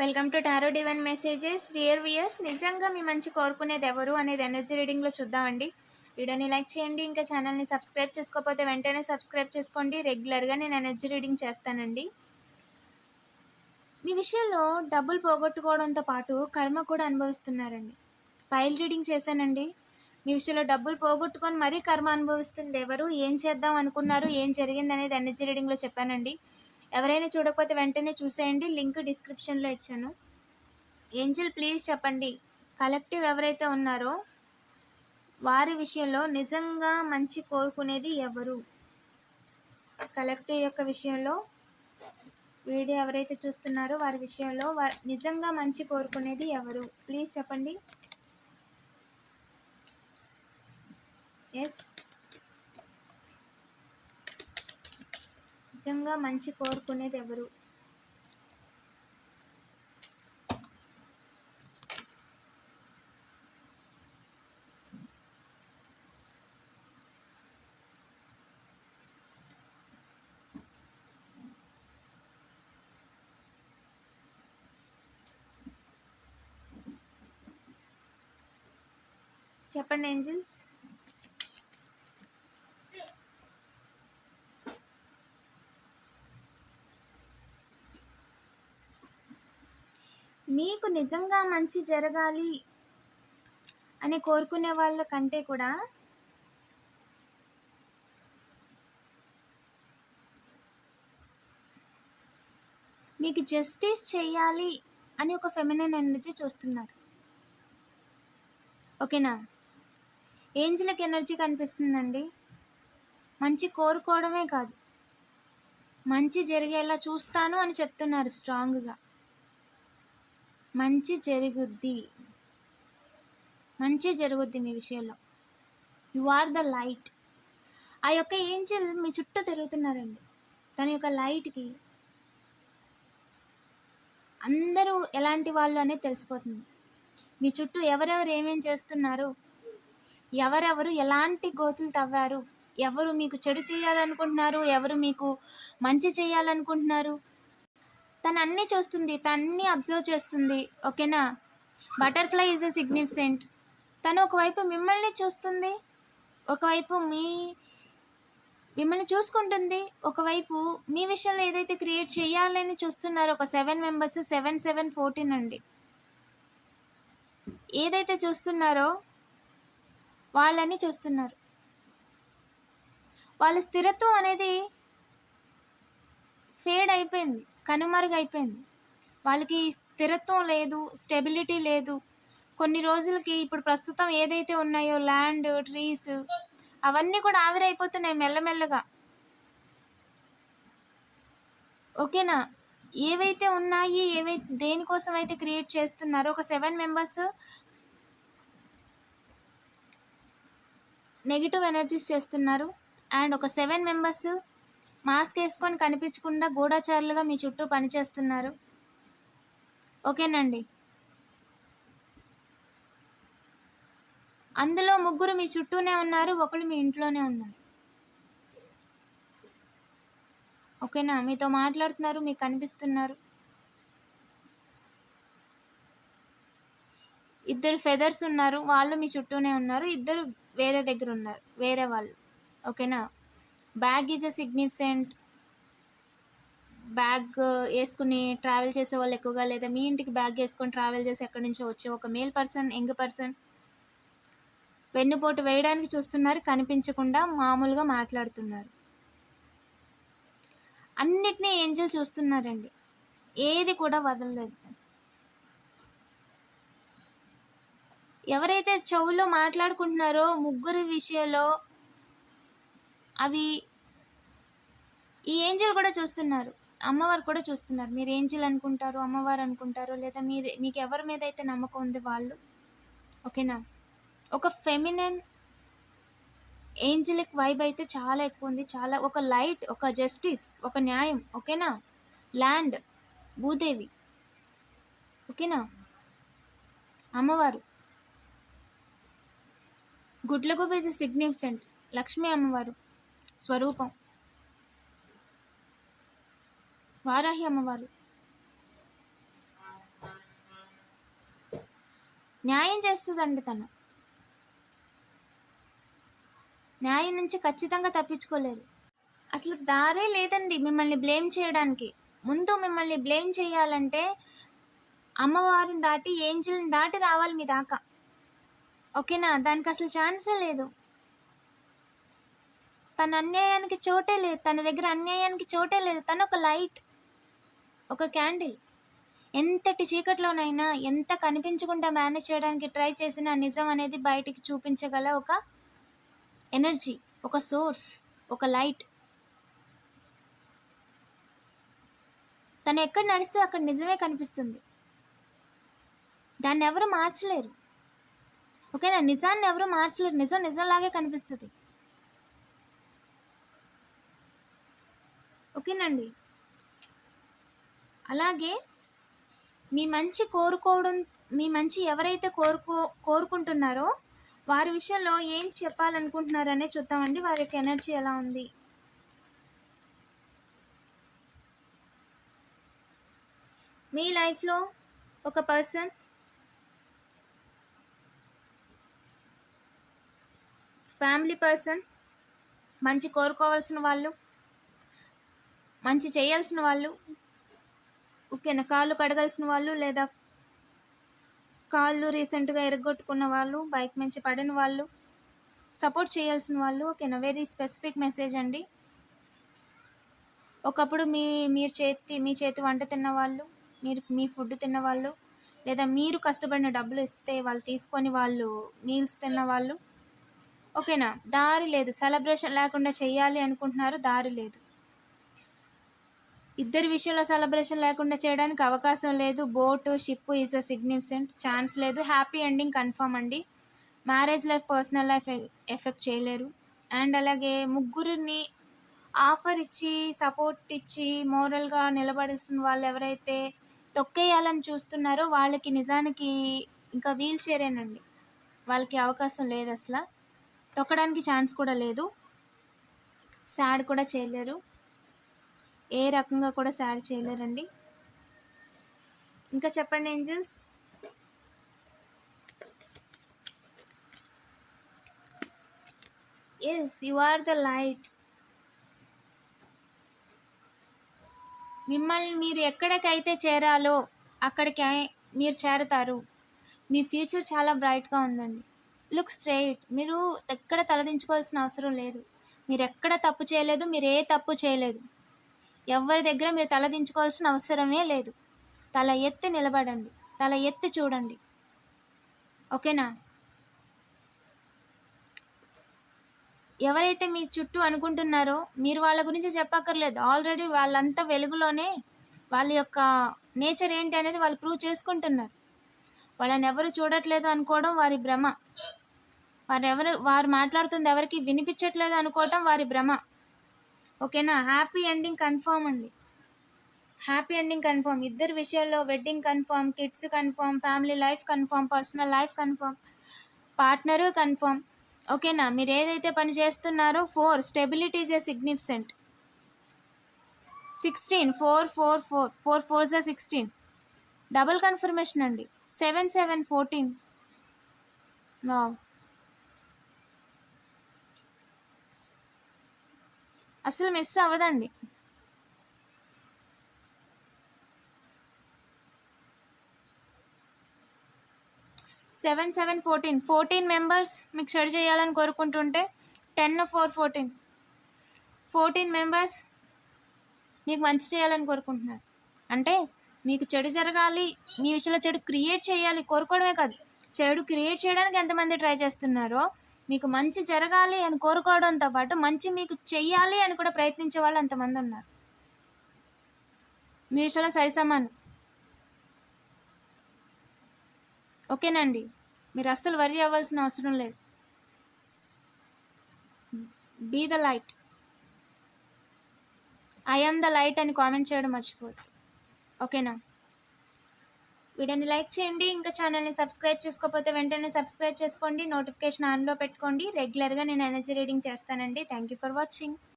Welcome to tarot divine messages. Dear viewers నిజంగా మీ మంచి కోరుకునేది ఎవరు అనేది ఎనర్జీ రీడింగ్లో చూద్దామండి. వీడియోని లైక్ చేయండి ఇంకా ఛానల్ని సబ్స్క్రైబ్ చేసుకోకపోతే వెంటనే సబ్స్క్రైబ్ చేసుకోండి. రెగ్యులర్గా నేను ఎనర్జీ రీడింగ్ చేస్తానండి. మీ విషయంలో డబ్బులు పోగొట్టుకోవడంతో పాటు కర్మ కూడా అనుభవిస్తున్నారండి. ఫైల్ రీడింగ్ చేశానండి. మీ విషయంలో డబ్బులు పోగొట్టుకొని మరీ కర్మ అనుభవిస్తుంది ఎవరు? ఏం చేద్దాం అనుకున్నారు? ఏం జరిగింది అనేది ఎనర్జీ రీడింగ్లో చెప్పానండి. ఎవరైనా చూడకపోతే వెంటనే చూసేయండి. లింక్ డిస్క్రిప్షన్లో ఇచ్చాను. ఏంజల్ ప్లీజ్ చెప్పండి. కలెక్టివ్ ఎవరైతే ఉన్నారో వారి విషయంలో నిజంగా మంచి కోరుకునేది ఎవరు? కలెక్టివ్ యొక్క విషయంలో వీడియో ఎవరైతే చూస్తున్నారో వారి విషయంలో నిజంగా మంచి కోరుకునేది ఎవరు? ప్లీజ్ చెప్పండి. ఎస్ నిజంగా మంచి కోరుకునేది ఎవరు? చెప్పండి ఏంజిల్స్. మీకు నిజంగా మంచి జరగాలి అని కోరుకునే వాళ్ళ కంటే కూడా మీకు జస్టిస్ చేయాలి అని ఒక ఫెమినైన్ ఎనర్జీ చూస్తున్నారు. ఓకేనా? ఏంజిల్కి ఎనర్జీ కనిపిస్తుందండి. మంచి కోరుకోవడమే కాదు. మంచి జరిగేలా చూస్తాను అని చెప్తున్నారు స్ట్రాంగ్గా మంచి జరుగుద్ది. మంచి జరుగుద్ది మీ విషయంలో. You are the light. ఆ యొక్క ఏంజల్ మీ చుట్టూ తిరుగుతున్నారండి. తన యొక్క లైట్కి అందరూ ఎలాంటి వాళ్ళు అనేది తెలిసిపోతుంది. మీ చుట్టూ ఎవరెవరు ఏమేం చేస్తున్నారు ఎవరెవరు ఎలాంటి గోతులు తవ్వారు ఎవరు మీకు చెడు చేయాలనుకుంటున్నారు ఎవరు మీకు మంచి చేయాలనుకుంటున్నారు తను అన్నీ చూస్తుంది తను అబ్జర్వ్ చేస్తుంది ఓకేనా? Butterfly is a significant. తను ఒకవైపు మిమ్మల్ని చూస్తుంది ఒకవైపు మీ మిమ్మల్ని చూసుకుంటుంది ఒకవైపు మీ విషయంలో ఏదైతే క్రియేట్ చేయాలని చూస్తున్నారో ఒక seven members seven seven fourteen అండి. ఏదైతే చూస్తున్నారో వాళ్ళని చూస్తున్నారు. వాళ్ళ స్థిరత్వం అనేది ఫేడ్ అయిపోయింది. కనుమరుగైపోయింది. వాళ్ళకి స్థిరత్వం లేదు స్టెబిలిటీ లేదు. కొన్ని రోజులకి ఇప్పుడు ప్రస్తుతం ఏదైతే ఉన్నాయో ల్యాండ్ ట్రీస్ అవన్నీ కూడా ఆవిరైపోతున్నాయి మెల్లమెల్లగా. ఓకేనా? ఏవైతే ఉన్నాయి ఏవైతే దేనికోసం అయితే క్రియేట్ చేస్తున్నారో ఒక సెవెన్ మెంబర్స్ నెగిటివ్ ఎనర్జీస్ చేస్తున్నారు. అండ్ ఒక సెవెన్ మెంబర్స్ మాస్క్ వేసుకొని కనిపించకుండా గూఢచారులుగా మీ చుట్టూ పనిచేస్తున్నారు. ఓకేనండి. అందులో ముగ్గురు మీ చుట్టూనే ఉన్నారు ఒకళ్ళు మీ ఇంట్లోనే ఉన్నారు. ఓకేనా? మీతో మాట్లాడుతున్నారు మీకు కనిపిస్తున్నారు. ఇద్దరు ఫెదర్స్ ఉన్నారు వాళ్ళు మీ చుట్టూనే ఉన్నారు ఇద్దరు వేరే దగ్గర ఉన్నారు వేరే వాళ్ళు. ఓకేనా? Bag is a significant bag వేసుకుని ట్రావెల్ చేసే వాళ్ళు ఎక్కువగా లేదా మీ ఇంటికి బ్యాగ్ వేసుకొని ట్రావెల్ చేసి ఎక్కడి నుంచో వచ్చే ఒక మేల్ పర్సన్ యంగ్ పర్సన్ వెన్నుపోటు వేయడానికి చూస్తున్నారు కనిపించకుండా మామూలుగా మాట్లాడుతున్నారు. అన్నిటినీ ఏంజల్ చూస్తున్నారండి. ఏది కూడా వదలలేదు. ఎవరైతే చెవులో మాట్లాడుకుంటున్నారో ముగ్గురి విషయంలో అవి ఈ ఏంజల్ కూడా చూస్తున్నారు. అమ్మవారు కూడా చూస్తున్నారు. మీరు ఏంజల్ అనుకుంటారు అమ్మవారు అనుకుంటారు లేదా మీరు మీకు ఎవరి మీద అయితే నమ్మకం ఉంది వాళ్ళు? ఓకేనా? ఒక ఫెమినన్ ఏంజలిక్ వైబ్ అయితే చాలా ఎక్కువ ఉంది. చాలా ఒక లైట్ ఒక జస్టిస్ ఒక న్యాయం. ఓకేనా? ల్యాండ్ భూదేవి. ఓకేనా? అమ్మవారు. గుడ్లగూబ ఇస్ సిగ్నిఫికెంట్ లక్ష్మీ అమ్మవారు. స్వరూపం. వారాహి అమ్మవారు. న్యాయం చేస్తుందండి తను. న్యాయం నుంచి ఖచ్చితంగా తప్పించుకోలేరు అసలు దారే లేదండి మిమ్మల్ని బ్లేమ్ చేయడానికి. ముందు మిమ్మల్ని బ్లేమ్ చేయాలంటే అమ్మవారిని దాటి ఏంజిల్ని దాటి రావాలి మీ దాకా. ఓకేనా? దానికి అసలు ఛాన్సే లేదు. తన అన్యాయానికి చోటే లేదు. తన దగ్గర అన్యాయానికి చోటే లేదు. తను ఒక లైట్ ఒక క్యాండిల్. ఎంతటి చీకట్లోనైనా ఎంత కనిపించకుండా మేనేజ్ చేయడానికి ట్రై చేసిన నిజం అనేది బయటికి చూపించగల ఒక ఎనర్జీ ఒక సోర్స్ ఒక లైట్. తను ఎక్కడ నడిస్తే అక్కడ నిజమే కనిపిస్తుంది. దాన్ని ఎవరు మార్చలేరు. ఓకేనా? నిజాన్ని ఎవరు మార్చలేరు. నిజం నిజంలాగే కనిపిస్తుంది. ఓకేనండి. అలాగే మీ మంచి కోరుకోవడం మీ మంచి ఎవరైతే కోరుకో కోరుకుంటున్నారో వారి విషయంలో ఏం చెప్పాలనుకుంటున్నారనే చూద్దామండి. వారి యొక్క ఎనర్జీ ఎలా ఉంది? మీ లైఫ్లో ఒక పర్సన్ ఫ్యామిలీ పర్సన్ మంచి కోరుకోవాల్సిన వాళ్ళు మంచి చేయాల్సిన వాళ్ళు ఓకేనా? కాళ్ళు కడగాల్సిన వాళ్ళు లేదా కాళ్ళు రీసెంట్గా ఎరగొట్టుకున్న వాళ్ళు బైక్ నుంచి పడిన వాళ్ళు సపోర్ట్ చేయాల్సిన వాళ్ళు ఓకేనా? వెరీ స్పెసిఫిక్ మెసేజ్ అండి. ఒకప్పుడు మీ మీరు చేతి మీ చేతి వంట తిన్న వాళ్ళు మీరు మీ ఫుడ్ తిన్న వాళ్ళు లేదా మీరు కష్టపడిన డబ్బులు ఇస్తే వాళ్ళు తీసుకొని వాళ్ళు మీల్స్ తిన్న వాళ్ళు ఓకేనా? దారి లేదు. సెలబ్రేషన్ లేకుండా చేయాలి అనుకుంటున్నారు దారి లేదు. ఇద్దరి విషయంలో సెలబ్రేషన్ లేకుండా చేయడానికి అవకాశం లేదు. Boat ship is a significant chance లేదు. హ్యాపీ ఎండింగ్ కన్ఫర్మ్ అండి. Marriage life personal life effect చేయలేరు. అండ్ అలాగే ముగ్గురిని ఆఫర్ ఇచ్చి సపోర్ట్ ఇచ్చి మోరల్గా నిలబడాల్సిన వాళ్ళు ఎవరైతే తొక్కేయాలని చూస్తున్నారో వాళ్ళకి నిజానికి ఇంకా వీల్ చైరేనండి వాళ్ళకి అవకాశం లేదు అసలు. తొక్కడానికి ఛాన్స్ కూడా లేదు. సాడ్ కూడా చేయలేరు. ఏ రకంగా కూడా సాడ్ చేయలేరండి. ఇంకా చెప్పండి angels? Yes you are the light మిమ్మల్ని మీరు ఎక్కడికైతే చేరాలో అక్కడికి మీరు చేరతారు. మీ ఫ్యూచర్ చాలా బ్రైట్గా ఉందండి. లుక్ స్ట్రైట్ మీరు ఎక్కడ తలదించుకోవాల్సిన అవసరం లేదు. మీరు ఎక్కడ తప్పు చేయలేదు మీరు ఏ తప్పు చేయలేదు. ఎవరి దగ్గర మీరు తలదించుకోవాల్సిన అవసరమే లేదు. తల ఎత్తి నిలబడండి. తల ఎత్తి చూడండి. ఓకేనా? ఎవరైతే మీ చుట్టూ అనుకుంటున్నారో మీరు వాళ్ళ గురించి చెప్పక్కర్లేదు. ఆల్రెడీ వాళ్ళంతా వెలుగులోనే వాళ్ళ యొక్క నేచర్ ఏంటి అనేది వాళ్ళు ప్రూవ్ చేసుకుంటున్నారు. వాళ్ళని ఎవరు చూడట్లేదు అనుకోవడం వారి భ్రమ. వారు ఎవరు వారు మాట్లాడుతుంది ఎవరికి వినిపించట్లేదు అనుకోవడం వారి భ్రమ. ఓకేనా? హ్యాపీ ఎండింగ్ కన్ఫర్మ్ అండి. హ్యాపీ ఎండింగ్ కన్ఫర్మ్ ఇద్దరు విషయాల్లో wedding confirm kids confirm family life confirm personal life confirm partner confirm ఓకేనా? మీరు ఏదైతే పని చేస్తున్నారో for stability is a significant sixteen four four four four four జా సిక్స్టీన్ డబుల్ కన్ఫర్మేషన్ అండి. సెవెన్ సెవెన్ ఫోర్టీన్ అసలు మిస్ అవ్వదండి. Seven seven fourteen fourteen members మీకు షెడ్ చేయాలని కోరుకుంటుంటే ten four fourteen fourteen members మీకు మంచి చేయాలని కోరుకుంటున్నారు. అంటే మీకు చెడు జరగాలి మీ విషయంలో చెడు క్రియేట్ చేయాలి కోరుకోవడమే కాదు. చెడు క్రియేట్ చేయడానికి ఎంతమంది ట్రై చేస్తున్నారో మీకు మంచి జరగాలి అని కోరుకోవడంతో పాటు మంచి మీకు చెయ్యాలి అని కూడా ప్రయత్నించే వాళ్ళు అంతమంది ఉన్నారు. మీ విషయంలో సరిసమానం ఓకేనండి. మీరు అస్సలు వరి అవ్వాల్సిన అవసరం లేదు. Be the light I am the light అని కామెంట్ చేయడం మర్చిపోదు ఓకేనా? వీడియోని లైక్ చేయండి ఇంకా ఛానల్ని సబ్స్క్రైబ్ చేసుకోకపోతే వెంటనే సబ్స్క్రైబ్ చేసుకోండి నోటిఫికేషన్ ఆన్లో పెట్టుకోండి. రెగ్యులర్గా నేను ఎనర్జీ రీడింగ్ చేస్తానండి. Thank you for watching.